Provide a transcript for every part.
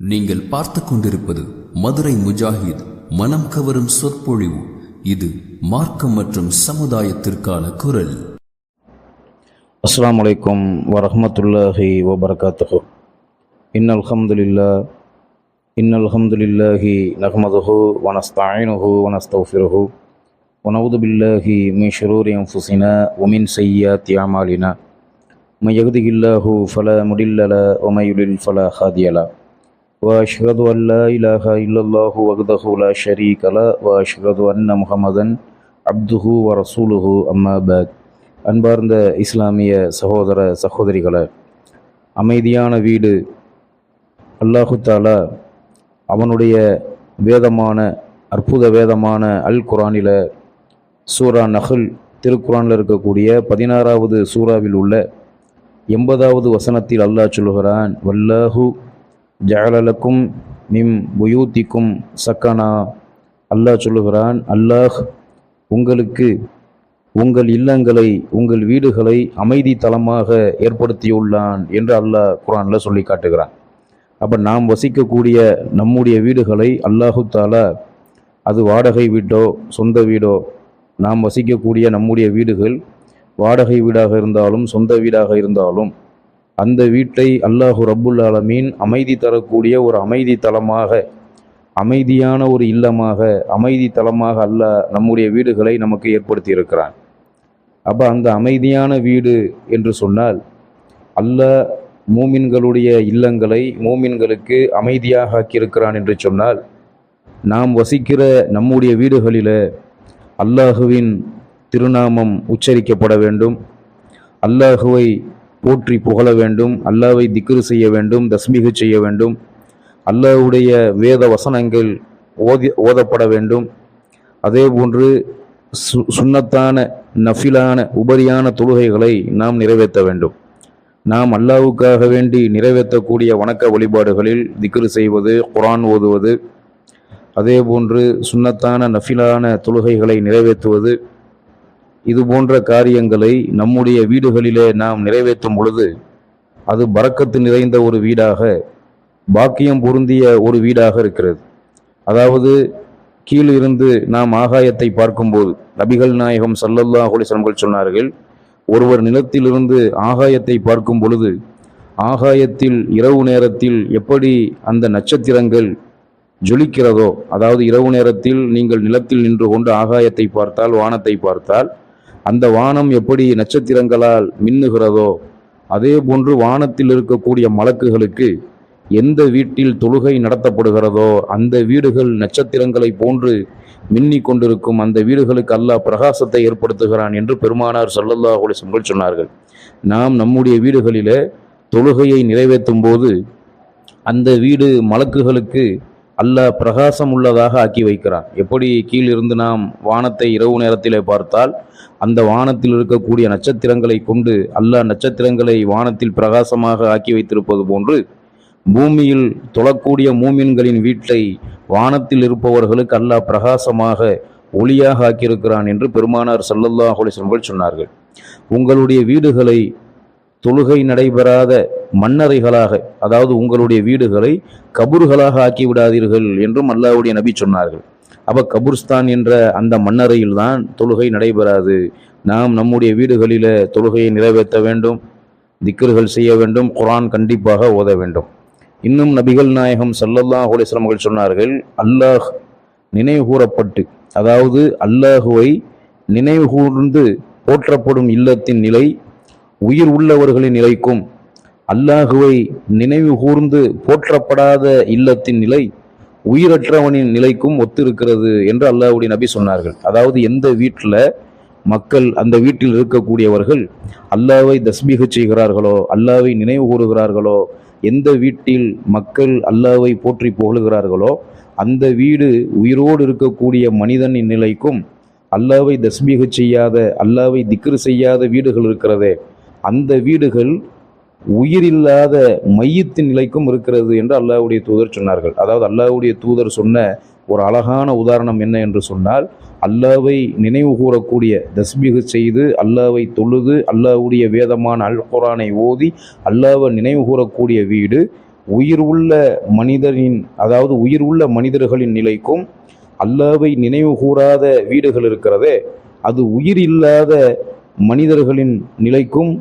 நீங்கள் பார்த்து கொண்டிருப்பது மதுரை முஜாஹித் மனம் கவரும் சொற்பொழிவு இது மார்க்கம் மற்றும் சமுதாயத்திற்கான குரல் அஸ்ஸலாமு அலைக்கும் வரஹ்மத்துல்லாஹி வபரகாத்துஹு இன்னல் ஹம்துலில்லா இன்னல் ஹம்துலில்லாஹி நஹ்மதுஹு வனஸ்தாயினுஹு வனஸ்தௌஃபிருஹு ونعوذ بالله من شرور أنفسنا ومن سيئات أعمالنا من يهده الله فلا مضل له ومن يضلل فلا هادي له وأشهد أن لا إله إلا الله وحده لا شريك له وأشهد أن محمدا عبده ورسوله أما بعد. அன்பார்ந்த இஸ்லாமிய சகோதர சகோதரிகளை அமைதியான வீடு. அல்லாஹுத்தாலா அவனுடைய வேதமான அற்புத வேதமான அல் குரானில் சூரா நஹல் திருக்குரானில் இருக்கக்கூடிய பதினாறாவது சூறாவில் உள்ள எண்பதாவது வசனத்தில் அல்லாஹ் சொல்கிறான் வல்லாஹு ஜலலக்கும் மிம் புயூத்திக்கும் சக்கனா. அல்லாஹ் சொல்லுகிறான் அல்லாஹ் உங்களுக்கு உங்கள் இல்லங்களை உங்கள் வீடுகளை அமைதி தளமாக ஏற்படுத்தியுள்ளான் என்று அல்லாஹ் குரானில் சொல்லி காட்டுகிறான். அப்போ நாம் வசிக்கக்கூடிய நம்முடைய வீடுகளை அல்லாஹு தாலா அது வாடகை வீட்டோ சொந்த வீடோ நாம் வசிக்கக்கூடிய நம்முடைய வீடுகள் வாடகை வீடாக இருந்தாலும் சொந்த வீடாக இருந்தாலும் அந்த வீட்டை அல்லாஹு ரப்புல் ஆலமீன் அமைதி தரக்கூடிய ஒரு அமைதி தளமாக அமைதியான ஒரு இல்லமாக அமைதி தளமாக அல்லாஹ் நம்முடைய வீடுகளை நமக்கு ஏற்படுத்தி இருக்கிறான் அப்போ அந்த அமைதியான வீடு என்று சொன்னால் அல்லாஹ் மூமின்களுடைய இல்லங்களை மூமின்களுக்கு அமைதியாக ஆக்கியிருக்கிறான் என்று சொன்னால் நாம் வசிக்கிற நம்முடைய வீடுகளில் அல்லாஹுவின் திருநாமம் உச்சரிக்கப்பட வேண்டும். அல்லாஹுவை போற்றி புகழ வேண்டும் அல்லாவை திக்ரு செய்ய வேண்டும் தஸ்மிகு செய்ய வேண்டும். அல்லாஹ்வுடைய வேத வசனங்கள் ஓதி ஓதப்பட வேண்டும். அதே போன்று சு சுன்னத்தான நஃபிலான உபரியான தொழுகைகளை நாம் நிறைவேற்ற வேண்டும். நாம் அல்லாஹ்வுக்காக வேண்டி நிறைவேற்றக்கூடிய வணக்க வழிபாடுகளில் திக்ரு செய்வது குரான் ஓதுவது அதே போன்று சுண்ணத்தான நஃபிலான தொழுகைகளை நிறைவேற்றுவது இது போன்ற காரியங்களை நம்முடைய வீடுகளிலே நாம் நிறைவேற்றும் பொழுது அது பறக்கத்து நிறைந்த ஒரு வீடாக பாக்கியம் பொருந்திய ஒரு வீடாக இருக்கிறது. அதாவது கீழிருந்து நாம் ஆகாயத்தை பார்க்கும்போது நபிகள் நாயகம் சல்லல்லா ஹோலிசன்கள் சொன்னார்கள் ஒருவர் நிலத்திலிருந்து ஆகாயத்தை பார்க்கும் பொழுது ஆகாயத்தில் இரவு நேரத்தில் எப்படி அந்த நட்சத்திரங்கள் ஜொலிக்கிறதோ அதாவது இரவு நேரத்தில் நீங்கள் நிலத்தில் நின்று கொண்டு ஆகாயத்தை பார்த்தால் வானத்தை பார்த்தால் அந்த வானம் எப்படி நட்சத்திரங்களால் மின்னுகிறதோ அதே போன்று வானத்தில் இருக்கக்கூடிய மலக்குகளுக்கு எந்த வீட்டில் தொழுகை நடத்தப்படுகிறதோ அந்த வீடுகள் நட்சத்திரங்களை போன்று மின்னி கொண்டிருக்கும் அந்த வீடுகளுக்கு அல்லாஹ் பிரகாசத்தை ஏற்படுத்துகிறான் என்று பெருமானார் ஸல்லல்லாஹு அலைஹி சொன்னார்கள். நாம் நம்முடைய வீடுகளிலே தொழுகையை நிறைவேற்றும் போது அந்த வீடு மலக்குகளுக்கு அல்லாஹ் பிரகாசம் உள்ளதாக ஆக்கி வைக்கிறான். எப்படி கீழிருந்து நாம் வானத்தை இரவு நேரத்திலே பார்த்தால் அந்த வானத்தில் இருக்கக்கூடிய நட்சத்திரங்களை கொண்டு அல்லாஹ் நட்சத்திரங்களை வானத்தில் பிரகாசமாக ஆக்கி வைத்திருப்பது போன்று பூமியில் தொழக்கூடிய மூமின்களின் வீட்டை வானத்தில் இருப்பவர்களுக்கு அல்லாஹ் பிரகாசமாக ஒளியாக ஆக்கியிருக்கிறான் என்று பெருமானார் ஸல்லல்லாஹு அலைஹி சொன்னார்கள். உங்களுடைய வீடுகளை தொழுகை நடைபெறாத மண்ணறைகளாக அதாவது உங்களுடைய வீடுகளை கபூர்களாக ஆக்கி விடாதீர்கள் என்றும் அல்லாவுடைய நபி சொன்னார்கள். அப்போ கபூர்ஸ்தான் என்ற அந்த மண்ணறையில் தான் தொழுகை நடைபெறாது. நாம் நம்முடைய வீடுகளில் தொழுகையை நிறைவேற்ற வேண்டும் திக்கர்கள் செய்ய வேண்டும் குரான் கண்டிப்பாக ஓத வேண்டும். இன்னும் நபிகள் நாயகம் சல்லல்லாஹ் அலைஹி அவர்கள் சொன்னார்கள் அல்லாஹ் நினைவுகூறப்பட்டு அதாவது அல்லாஹுவை நினைவுகூர்ந்து போற்றப்படும் இல்லத்தின் நிலை உயிர் உள்ளவர்களின் நிலைக்கும் அல்லாஹுவை நினைவு கூர்ந்து போற்றப்படாத இல்லத்தின் நிலை உயிரற்றவனின் நிலைக்கும் ஒத்திருக்கிறது என்று அல்லாஹுடைய நபி சொன்னார்கள். அதாவது எந்த வீட்டில் மக்கள் அந்த வீட்டில் இருக்கக்கூடியவர்கள் அல்லாவை தஸ்மீக செய்கிறார்களோ அல்லாவை நினைவு கூறுகிறார்களோ எந்த வீட்டில் மக்கள் அல்லாவை போற்றி புகழுகிறார்களோ அந்த வீடு உயிரோடு இருக்கக்கூடிய மனிதனின் நிலைக்கும் அல்லாவை தஸ்மீக செய்யாத அல்லாவை திக்ரு செய்யாத வீடுகள் இருக்கிறதே அந்த வீடுகள் உயிரில்லாத மையத்தின் நிலைக்கும் இருக்கிறது என்று அல்லாஹ்வுடைய தூதர் சொன்னார்கள். அதாவது அல்லாஹுடைய தூதர் சொன்ன ஒரு அழகான உதாரணம் என்ன என்று சொன்னால் அல்லாவை நினைவு கூறக்கூடிய தஸ்மிகு செய்து அல்லாவை தொழுது அல்லாஹ்வுடைய வேதமான அல் குரானை ஓதி அல்லாவை நினைவு கூறக்கூடிய வீடு உயிர் உள்ள மனிதரின் அதாவது உயிர் உள்ள மனிதர்களின் நிலைக்கும் அல்லாவை நினைவு கூறாத வீடுகள் இருக்கிறதே அது உயிர் இல்லாத மனிதர்களின் நிலைக்கும்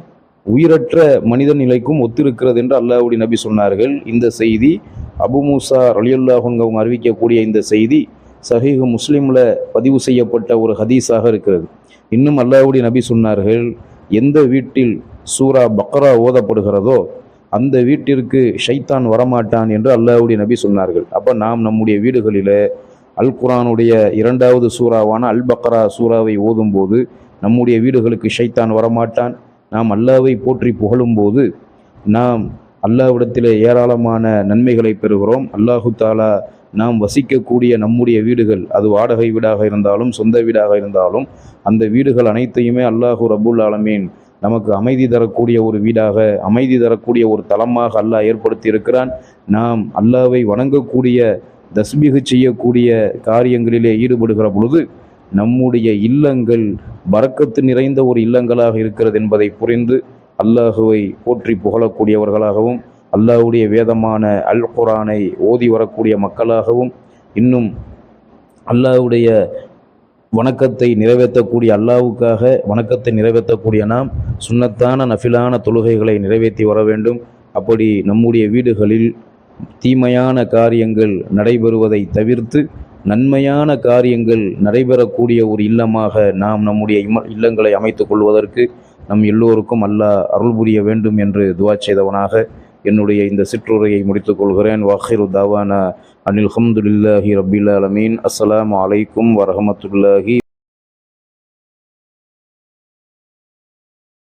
உயிரற்ற மனித நிலைக்கும் ஒத்திருக்கிறது என்று அல்லாஹ்வுடைய நபி சொன்னார்கள். இந்த செய்தி அபு மூசா ரலியுல்லாஹுங்க அவங்க அறிவிக்கக்கூடிய இந்த செய்தி சஹீஹ் முஸ்லீமில் பதிவு செய்யப்பட்ட ஒரு ஹதீஸாக இருக்கிறது. இன்னும் அல்லாஹ்வுடைய நபி சொன்னார்கள் எந்த வீட்டில் சூரா பக்ரா ஓதப்படுகிறதோ அந்த வீட்டிற்கு ஷைத்தான் வரமாட்டான் என்று அல்லாஹ்வுடைய நபி சொன்னார்கள். அப்போ நாம் நம்முடைய வீடுகளில் அல் குரானுடைய இரண்டாவது சூறாவான அல் பக்ரா சூறாவை ஓதும்போது நம்முடைய வீடுகளுக்கு ஷைத்தான் வரமாட்டான் நாம் அல்லாவை போற்றி புகழும்போது நாம் அல்லாவிடத்தில் ஏராளமான நன்மைகளை பெறுகிறோம். அல்லாஹு தாலா நாம் வசிக்கக்கூடிய நம்முடைய வீடுகள் அது வாடகை வீடாக இருந்தாலும் சொந்த வீடாக இருந்தாலும் அந்த வீடுகள் அனைத்தையுமே அல்லாஹு ரபுல் ஆலமீன் நமக்கு அமைதி தரக்கூடிய ஒரு வீடாக அமைதி தரக்கூடிய ஒரு தளமாக அல்லாஹ் ஏற்படுத்தி இருக்கிறான். நாம் அல்லாவை வணங்கக்கூடிய தஸ்மிகு செய்யக்கூடிய காரியங்களிலே ஈடுபடுகிற பொழுது நம்முடைய இல்லங்கள் பறக்கத்து நிறைந்த ஒரு இல்லங்களாக இருக்கிறது என்பதை புரிந்து அல்லாஹுவை போற்றி புகழக்கூடியவர்களாகவும் அல்லாஹுடைய வேதமான அல் குரானை ஓதி வரக்கூடிய மக்களாகவும் இன்னும் அல்லாஹ்வுடைய வணக்கத்தை நிறைவேற்றக்கூடிய அல்லாஹ்வுக்காக வணக்கத்தை நிறைவேற்றக்கூடிய நாம் சுன்னத்தான நஃபிலான தொழுகைகளை நிறைவேற்றி வர வேண்டும். அப்படி நம்முடைய வீடுகளில் தீமையான காரியங்கள் நடைபெறுவதை தவிர்த்து நன்மையான காரியங்கள் நடைபெறக்கூடிய ஒரு இல்லமாக நாம் நம்முடைய இம்ம- இல்லங்களை அமைத்துக் கொள்வதற்கு நம் எல்லோருக்கும் அல்லாஹ் அருள் புரிய வேண்டும் என்று துவா செய்தவனாக என்னுடைய இந்த சிற்றுரையை முடித்துக் கொள்கிறேன். வாஹிரு தாவானா அனில் ஹம்துல்லாஹி ரபில் அலமீன் அஸ்லாம் அலைக்கும் வரஹமத்துல்லாஹி